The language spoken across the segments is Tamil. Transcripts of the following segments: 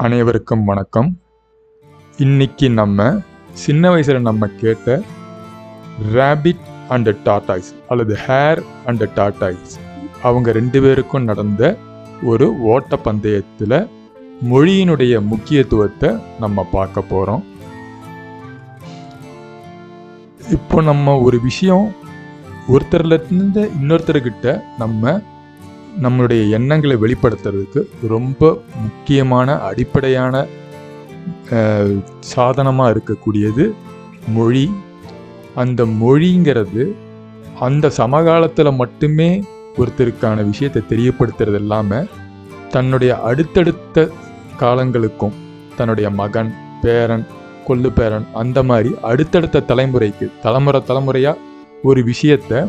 அனைவருக்கும் வணக்கம். இன்னைக்கு நம்ம சின்ன வயசில் நம்ம கேட்ட ரேபிட் அண்ட் டாட்டாய்ஸ் அல்லது ஹேர் அண்ட் டாட்டாய்ஸ் அவங்க ரெண்டு பேருக்கும் நடந்த ஒரு ஓட்ட பந்தயத்தில் மொழியினுடைய முக்கியத்துவத்தை நம்ம பார்க்க போகிறோம் இப்போ நம்ம ஒரு விஷயம் ஒருத்தர்லேருந்து இன்னொருத்தர்கிட்ட நம்ம நம்மளுடைய எண்ணங்களை வெளிப்படுத்துறதுக்கு ரொம்ப முக்கியமான அடிப்படையான சாதனமாக இருக்கக்கூடியது மொழி. அந்த மொழிங்கிறது அந்த சமகாலத்தில் மட்டுமே ஒருத்தருக்கான விஷயத்தை தெரியப்படுத்துறது இல்லாமல் தன்னுடைய அடுத்தடுத்த காலங்களுக்கும் தன்னுடைய மகன் பேரன் கொள்ளு பேரன் அந்த மாதிரி அடுத்தடுத்த தலைமுறைக்கு தலைமுறை தலைமுறையாக ஒரு விஷயத்தை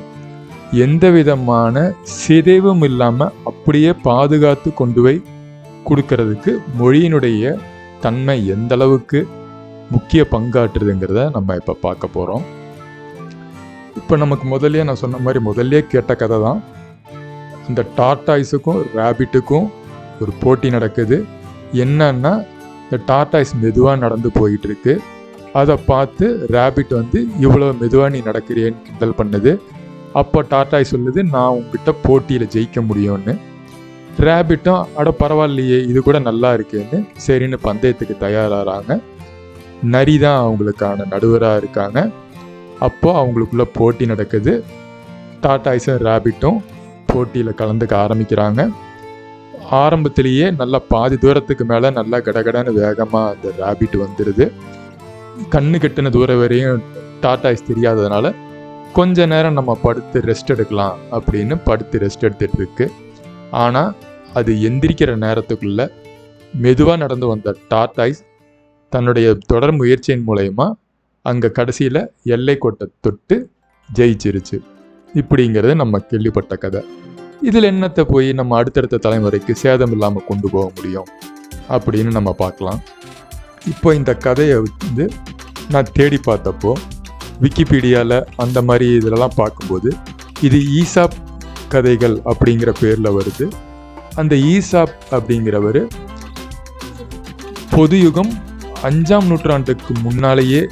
எந்த விதமான சிதைவும் இல்லாமல் அப்படியே பாதுகாத்து கொண்டு போய் கொடுக்கறதுக்கு மொழியினுடைய தன்மை எந்த அளவுக்கு முக்கிய பங்காற்றுதுங்கிறத நம்ம இப்போ பார்க்க போகிறோம் இப்போ நமக்கு முதல்லயே நான் சொன்ன மாதிரி முதல்ல கேட்ட கதை தான். இந்த டாட்டாய்ஸுக்கும் ரேபிட்டுக்கும் ஒரு போட்டி நடக்குது. என்னன்னா இந்த டாட்டாய்ஸ் மெதுவாக நடந்து போயிட்டு இருக்கு அதை பார்த்து ரேபிட் வந்து இவ்வளோ மெதுவாக நீ நடக்கிறியேன்னு கிண்டல் பண்ணுது. அப்போ டாட்டாய் சொல்லுது நான் உங்ககிட்ட போட்டியில் ஜெயிக்க முடியும்னு. ரேபிட்டும் அட பரவாயில்லையே இது கூட நல்லா இருக்கேன்னு. சரின்னு பந்தயத்துக்கு தயாராகிறாங்க நரி தான் அவங்களுக்கான நடுவராக இருக்காங்க. அப்போது அவங்களுக்குள்ள போட்டி நடக்குது. டாட்டாய்ஸும் ரேபிட்டும் போட்டியில் கலந்துக்க ஆரம்பிக்கிறாங்க. ஆரம்பத்திலேயே நல்லா பாதி தூரத்துக்கு மேலே நல்லா கடகடன்னு வேகமாக அந்த ரேபிட் வந்துடுது கண்ணு கெட்டின தூரம் வரையும் டாட்டாய்ஸ் தெரியாததுனால கொஞ்ச நேரம் நம்ம படுத்து ரெஸ்ட் எடுக்கலாம் அப்படின்னு படுத்து ரெஸ்ட் எடுத்துகிட்டு இருக்கு. ஆனால் அது எந்திரிக்கிற நேரத்துக்குள்ள மெதுவாக நடந்து வந்த டாட்டாய்ஸ் தன்னுடைய தொடர் முயற்சியின் மூலயமா அங்கே கடைசியில் எல்லை கோட்டை தொட்டு ஜெயிச்சிருச்சு. இப்படிங்கிறது நம்ம கேள்விப்பட்ட கதை. இதில் என்னத்தை போய் நம்ம அடுத்தடுத்த தலைமுறைக்கு சேதம் இல்லாமல் கொண்டு போக முடியும் அப்படின்னு நம்ம பார்க்கலாம். இப்போ இந்த கதையை வந்து நான் தேடி பார்த்தப்போ விக்கிபீடியாவில் அந்த மாதிரி இதிலலாம் பார்க்கும்போது இது ஈசாப் கதைகள் அப்படிங்கிற பேரில் வருது. அந்த ஈசாப் அப்படிங்கிறவர் பொது யுகம் அஞ்சாம் நூற்றாண்டுக்கு முன்னாலேயே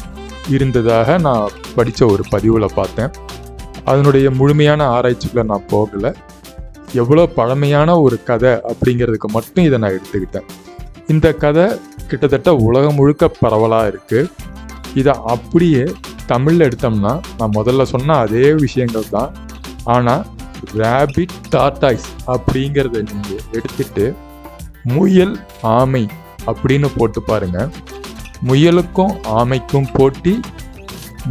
இருந்ததாக நான் படித்த ஒரு பதிவில் பார்த்தேன். அதனுடைய முழுமையான ஆராய்ச்சிக்குள்ள நான் போகலை. எவ்வளோ பழமையான ஒரு கதை அப்படிங்கிறதுக்கு மட்டும் இதை நான் எடுத்துக்கிட்டேன். இந்த கதை கிட்டத்தட்ட உலகம் முழுக்க பரவலாக இருக்குது இதை அப்படியே தமிழில் எடுத்தோம்னா நான் முதல்ல சொன்ன அதே விஷயங்கள் தான். ஆனால் ரேபிட் டாட்டாய்ஸ் அப்படிங்கிறத நீங்கள் எடுத்துட்டு முயல் ஆமை அப்படின்னு போட்டு பாருங்க. முயலுக்கும் ஆமைக்கும் போட்டி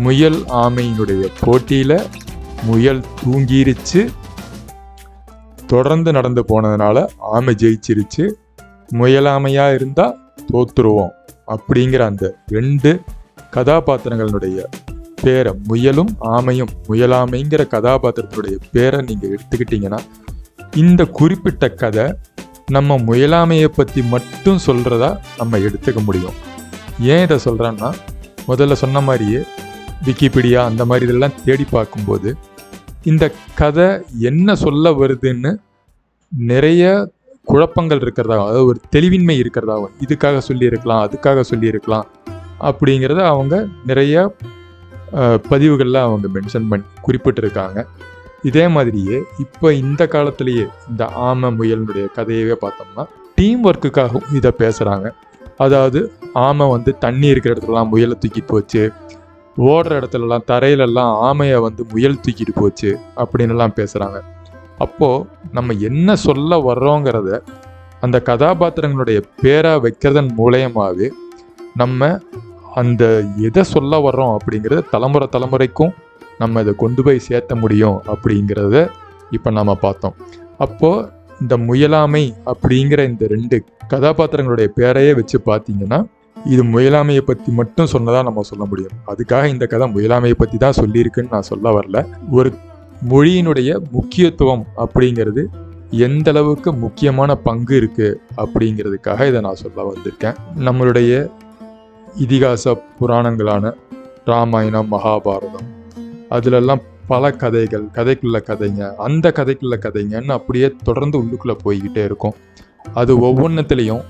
முயல் ஆமையினுடைய போட்டியில் முயல் தூங்கிருச்சு. தொடர்ந்து நடந்து போனதுனால ஆமை ஜெயிச்சிருச்சு. முயலாமையாக இருந்தால் தோத்துருவோம் அப்படிங்கிற அந்த ரெண்டு கதாபாத்திரங்களுடைய பேரை முயலும் ஆமையும் முயலாமைங்கிற கதாபாத்திரத்துடைய பேரை நீங்கள் எடுத்துக்கிட்டீங்கன்னா இந்த குறிப்பிட்ட கதை நம்ம முயலாமையை பற்றி மட்டும் சொல்கிறதா நம்ம எடுத்துக்க முடியும். ஏன் இதை சொல்கிறேன்னா முதல்ல சொன்ன மாதிரியே விக்கிபீடியா அந்த மாதிரி இதெல்லாம் தேடி பார்க்கும்போது இந்த கதை என்ன சொல்ல வருதுன்னு நிறைய குழப்பங்கள் இருக்கிறதாகவும் அதாவது ஒரு தெளிவின்மை இருக்கிறதாகவும் இதுக்காக சொல்லியிருக்கலாம் அதுக்காக சொல்லியிருக்கலாம் அப்படிங்கிறத அவங்க நிறைய பதிவுகளில் அவங்க மென்ஷன் பண்ணி குறிப்பிட்டிருக்காங்க. இதே மாதிரியே இப்போ இந்த காலத்திலேயே இந்த ஆமை முயலினுடைய கதையவே பார்த்தோம்னா டீம் ஒர்க்குக்காகவும் இதை பேசுகிறாங்க அதாவது ஆமை வந்து தண்ணி இருக்கிற இடத்துலலாம் முயலை தூக்கிட்டு போச்சு. ஓடுற இடத்துலலாம் தரையிலெல்லாம் ஆமையை வந்து முயல் தூக்கிட்டு போச்சு அப்படின்னுலாம் பேசுகிறாங்க அப்போது நம்ம என்ன சொல்ல வர்றோங்கிறத அந்த கதாபாத்திரங்களுடைய பேராக வைக்கிறதன் மூலயமாவே நம்ம அந்த எதை சொல்ல வர்றோம் அப்படிங்கிறத தலைமுறை தலைமுறைக்கும் நம்ம இதை கொண்டு போய் சேர்த்த முடியும் அப்படிங்கிறத இப்போ நம்ம பார்த்தோம். அப்போது இந்த முயலாமை அப்படிங்கிற இந்த ரெண்டு கதாபாத்திரங்களுடைய பேரையே வச்சு பார்த்தீங்கன்னா இது முயலாமையை பற்றி மட்டும் சொன்னதாக நம்ம சொல்ல முடியும். அதுக்காக இந்த கதை முயலாமையை பற்றி தான் சொல்லியிருக்குன்னு நான் சொல்ல வரல. ஒரு மொழியினுடைய முக்கியத்துவம் அப்படிங்கிறது எந்த அளவுக்கு முக்கியமான பங்கு இருக்குது அப்படிங்கிறதுக்காக இதை நான் சொல்ல வந்திருக்கேன். நம்மளுடைய இதிகாச புராணங்களான ராமாயணம் மகாபாரதம் அதிலெல்லாம் பல கதைகள் கதைக்குள்ள கதைங்க அந்த கதைக்குள்ள கதைங்கன்னு அப்படியே தொடர்ந்து உள்ளுக்குள்ளே போய்கிட்டே இருக்கும். அது ஒவ்வொன்றத்துலேயும்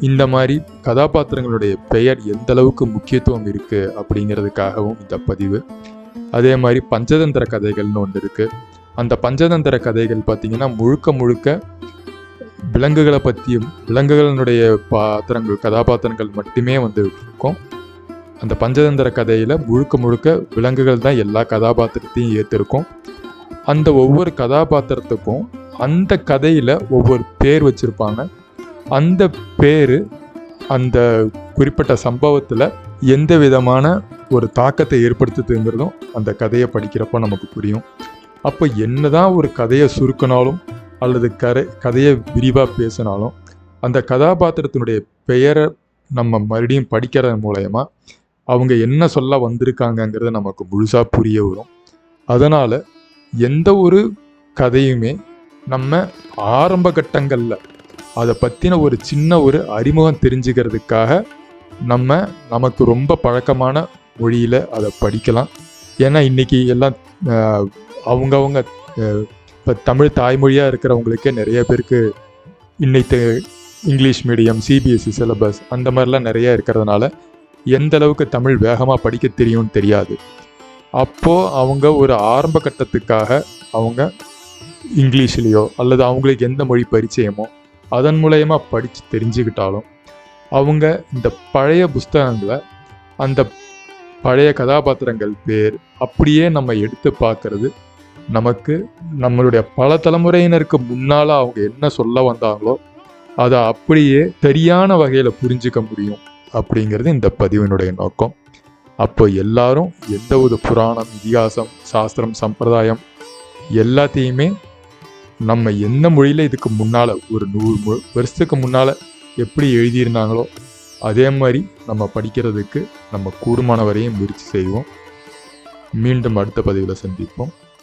இந்த மாதிரி கதாபாத்திரங்களுடைய பெயர் எந்த அளவுக்கு முக்கியத்துவம் இருக்குது அப்படிங்கிறதுக்காகவும் இந்த பதிவு. அதே மாதிரி பஞ்சதந்திர கதைகள்னு ஒன்று இருக்குது அந்த பஞ்சதந்திர கதைகள் பார்த்திங்கன்னா முழுக்க முழுக்க விலங்குகளை பற்றியும் விலங்குகளினுடைய பாத்திரங்கள் கதாபாத்திரங்கள் மட்டுமே வந்து இருக்கும். அந்த பஞ்சதந்திர கதையில் முழுக்க முழுக்க விலங்குகள் தான் எல்லா கதாபாத்திரத்தையும் ஏற்றிருக்கும் அந்த ஒவ்வொரு கதாபாத்திரத்துக்கும் அந்த கதையில் ஒவ்வொரு பேர் வச்சுருப்பாங்க. அந்த பேர் அந்த குறிப்பிட்ட சம்பவத்தில் எந்த விதமான ஒரு தாக்கத்தை ஏற்படுத்துதுங்கிறதும் அந்த கதையை படிக்கிறப்போ நமக்கு புரியும். அப்போ என்னதான் ஒரு கதையை சுருக்கினாலும் அல்லது கரை கதையை விரிவாக பேசினாலும் அந்த கதாபாத்திரத்தினுடைய பெயரை நம்ம மறுபடியும் படிக்கிறது மூலயமா அவங்க என்ன சொல்ல வந்திருக்காங்கங்கிறது நமக்கு முழுசாக புரிய வரும். அதனால் எந்த ஒரு கதையுமே நம்ம ஆரம்ப கட்டங்களில் அதை பற்றின ஒரு சின்ன ஒரு அறிமுகம் தெரிஞ்சுக்கிறதுக்காக நம்ம நமக்கு ரொம்ப பழக்கமான மொழியில் அதை படிக்கலாம். ஏன்னா இன்றைக்கி எல்லாம் அவங்கவுங்க இப்போ தமிழ் தாய்மொழியாக இருக்கிறவங்களுக்கே நிறைய பேருக்கு இன்னைக்கு இங்கிலீஷ் மீடியம் சிபிஎஸ்சி சிலபஸ் அந்த மாதிரிலாம் நிறைய இருக்கிறதுனால எந்த அளவுக்கு தமிழ் வேகமாக படிக்க தெரியும்னு தெரியாது. அப்போது அவங்க ஒரு ஆரம்ப கட்டத்துக்காக அவங்க இங்கிலீஷ்லேயோ அல்லது அவங்களுக்கு எந்த மொழி பரிச்சயமோ அதன் மூலயமா படித்து தெரிஞ்சுக்கிட்டாலும் அவங்க இந்த பழைய புஸ்தகங்களை அந்த பழைய கதாபாத்திரங்கள் பேர் அப்படியே நம்ம எடுத்து பார்க்கறது நமக்கு நம்மளுடைய பல தலைமுறையினருக்கு முன்னால் அவங்க என்ன சொல்ல வந்தாங்களோ அதை அப்படியே சரியான வகையில் புரிஞ்சுக்க முடியும் அப்படிங்கிறது இந்த பதிவினுடைய நோக்கம். அப்போ எல்லாரும் எந்த ஒரு புராணம் இதிகாசம் சாஸ்திரம் சம்பிரதாயம் எல்லாத்தையுமே நம்ம எந்த மொழியில் இதுக்கு முன்னால் ஒரு நூறு வருஷத்துக்கு முன்னால் எப்படி எழுதியிருந்தாங்களோ அதே மாதிரி நம்ம படிக்கிறதுக்கு நம்ம கூடுமான வரையும் முயற்சி செய்வோம். மீண்டும் அடுத்த பதிவில் சந்திப்போம்.